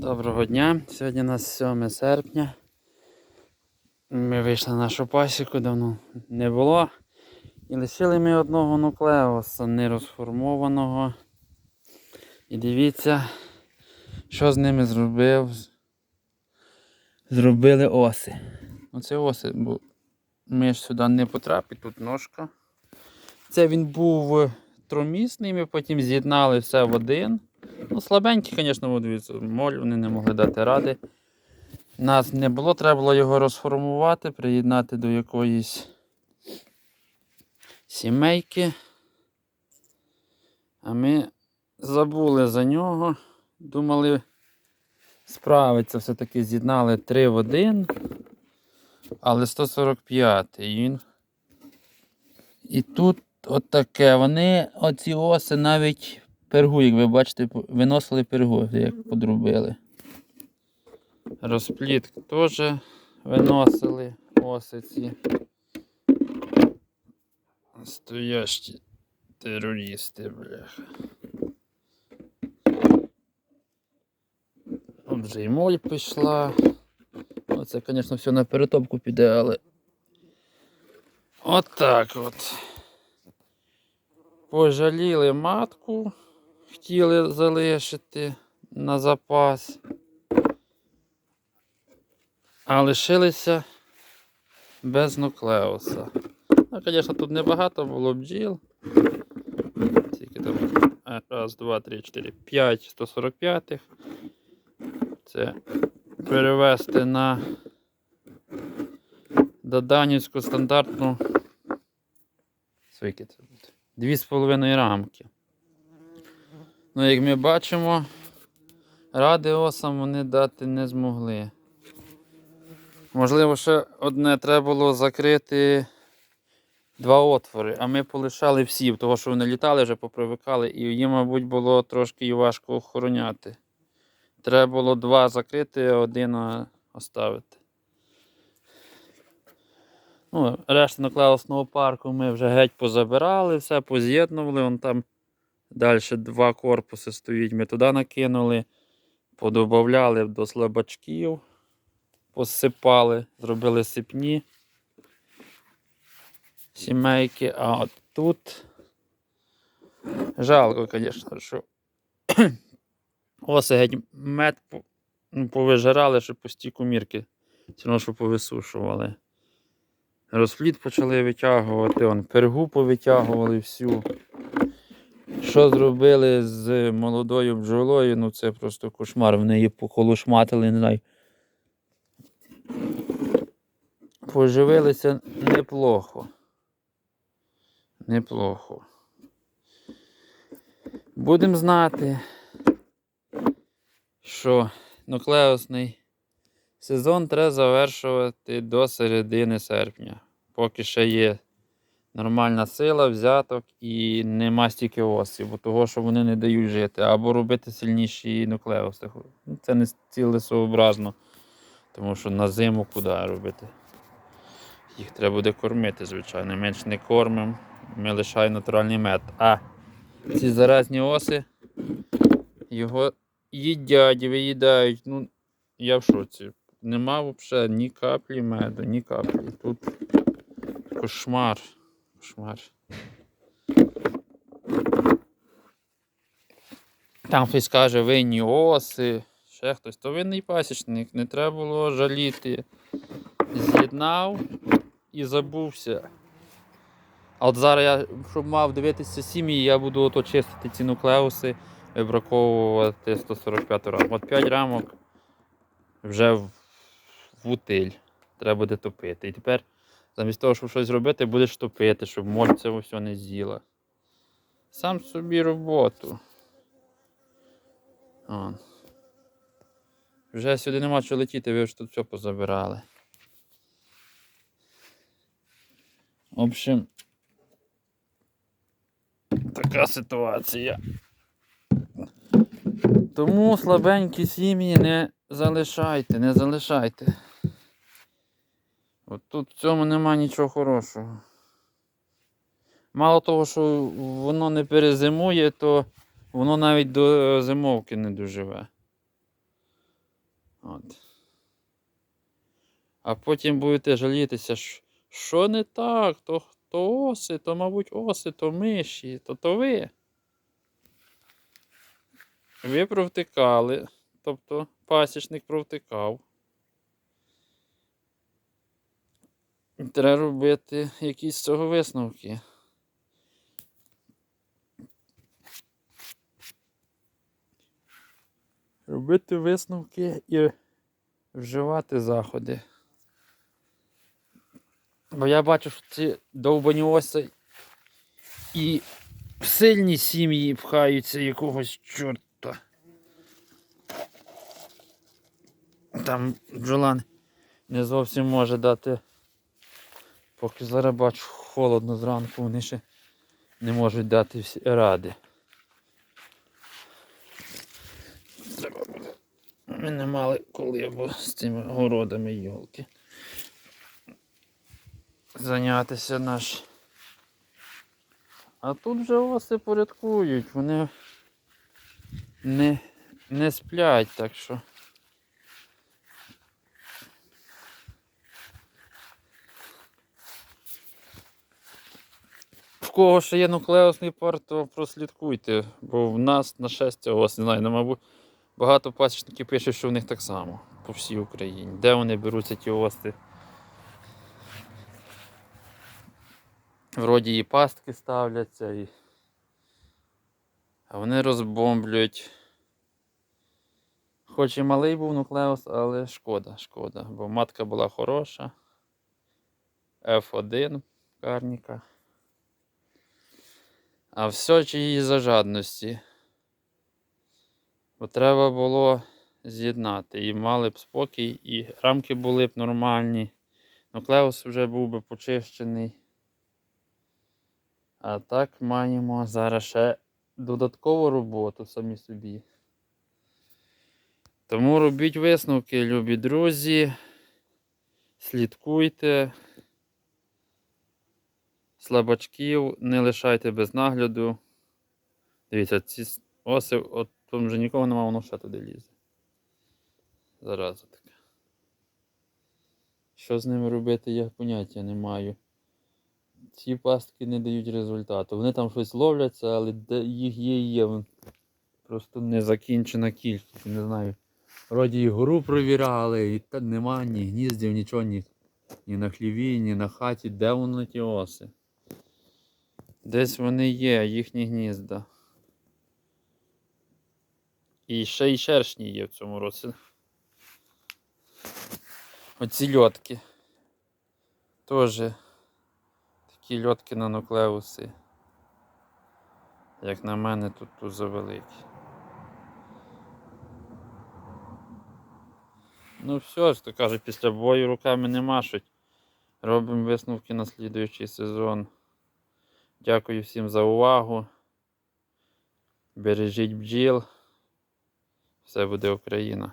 Доброго дня. Сьогодні у нас 7 серпня. Ми вийшли на нашу пасіку, давно не було. І лишили ми одного нуклеуса нерозформованого. І дивіться, що з ними зробив. Зробили оси. Оце оси, бо ми ж сюди не потрапить, тут ножка. Це він був тромісний, ми потім з'єднали все в один. Ну, слабенький, звісно, моль, вони не могли дати ради. Нас не було, треба було його розформувати, приєднати до якоїсь сімейки. А ми забули за нього. Думали, справиться, все-таки з'єднали 3 в 1, але 145 і він. І тут отаке. Вони, оці оси навіть пергу, як ви бачите, виносили пергу, як подрубили. Розпліт теж виносили оси ці. Стоящі терористи, бляха. От вже і моль пішла. Оце, звісно, все на перетопку піде, але. От так от. Пожаліли матку, хотіли залишити на запас. А лишилися без нуклеуса. Ну, звісно, тут небагато було бджіл. Тільки там раз, два, три, чотири, п'ять 145. Це перевести на Доданівську стандартну. Скільки це буде? Дві з половиною рамки. Ну, як ми бачимо, ради осам вони дати не змогли. Можливо, ще одне треба було закрити два отвори, а ми полишали всі, тому що вони літали, вже попривикали, і їм, мабуть, було трошки важко охороняти. Треба було два закрити, а один оставити. Ну, решту нуклеусного парку ми вже геть позабирали, все поз'єднували. Вон там далі два корпуси стоїть. Ми туди накинули, подобавляли до слабачків, посипали, зробили сипні сімейки. А от тут жалко, звісно, що оси геть мед ну, повижирали, що пусті комірки. Все одно, що повисушували. Розпліт почали витягувати, он, пергу повитягували всю. Що зробили з молодою бджолою, ну це просто кошмар. Вони її поколошматили, не знаю. Поживилися неплохо. Неплохо. Будемо знати, що нуклеусний Сезон треба завершувати до середини серпня, поки ще є нормальна сила, взяток і нема стільки осів, бо того, що вони не дають жити, або робити сильніші нуклеуси. Ну, Це не цілесообразно, тому що на зиму куди робити. Їх треба буде кормити, звичайно. Менш не кормимо, ми лишаємо натуральний мед. А ці заразні оси його їдять, виїдають. Ну, я в шоці. Нема взагалі ні каплі меду, ні каплі. Тут кошмар. Кошмар. Там хтось каже, винні оси, ще хтось, то винний пасічник, не треба було жаліти. З'єднав і забувся. А от зараз я, щоб мав дивитися сім'ї, я буду ото чистити ці нуклеуси, вибраковувати 145 рамок. От 5 рамок вже в, в утиль. Треба буде топити. І тепер, замість того, щоб щось робити, будеш топити, щоб моль це все не з'їла. Сам собі роботу. О. Вже сюди нема що летіти, ви ж тут все позабирали. В общем, така ситуація. Тому слабенькі сім'ї не залишайте, не залишайте. От тут в цьому нема нічого хорошого. Мало того, що воно не перезимує, то воно навіть до зимовки не доживе. От. А потім будете жалітися, що не так, то, то оси, то, мабуть, оси, то миші, то то ви. Ви провтикали, тобто пасічник провтикав. Треба робити якісь з цього висновки. Робити висновки і вживати заходи. Бо я бачу, що ці довбані оси і в сильні сім'ї пхаються якогось чорта. Там бджола не зовсім може дати. Поки зараз бачу холодно зранку, вони ще не можуть дати всі ради. Треба. Ми не мали коли, бо з цими городами йолки. Зайнятися наш. А тут вже оси порядкують, вони не, не сплять, так що. В кого ще є нуклеусний пар, то прослідкуйте, бо в нас на щастя ос, не знаю, ну, мабуть, багато пасічників пишуть, що в них так само по всій Україні. Де вони беруться ті ости? Вроді і пастки ставляться, і... а вони розбомблюють. Хоч і малий був нуклеус, але шкода, шкода, бо матка була хороша. F1 карніка. А все чи її за жадності. Бо треба було з'єднати. І мали б спокій, і рамки були б нормальні. Нуклеус вже був би почищений. А так маємо зараз ще додаткову роботу самі собі. Тому робіть висновки, любі друзі. Слідкуйте. Слабачків не лишайте без нагляду. Дивіться, ці оси, от там вже нікого немає, воно ще туди лізе. Зараза така. Що з ними робити, я поняття не маю. Ці пастки не дають результату. Вони там щось ловляться, але їх є і є. Просто незакінчена кількість. Не знаю. Вроді і гору провіряли, і та нема ні гніздів, нічого, ні, ні на хліві, ні на хаті. Де вони ті оси? Десь вони є, їхні гнізда. І ще й шершні є в цьому році. Оці льотки. Теж такі льотки на нуклеуси. Як на мене, тут тут завеликі. Ну все ж то каже, після бою руками не машуть. Робимо висновки на слідуючий сезон. Дякую всім за увагу. Бережіть бджіл. Все буде Україна.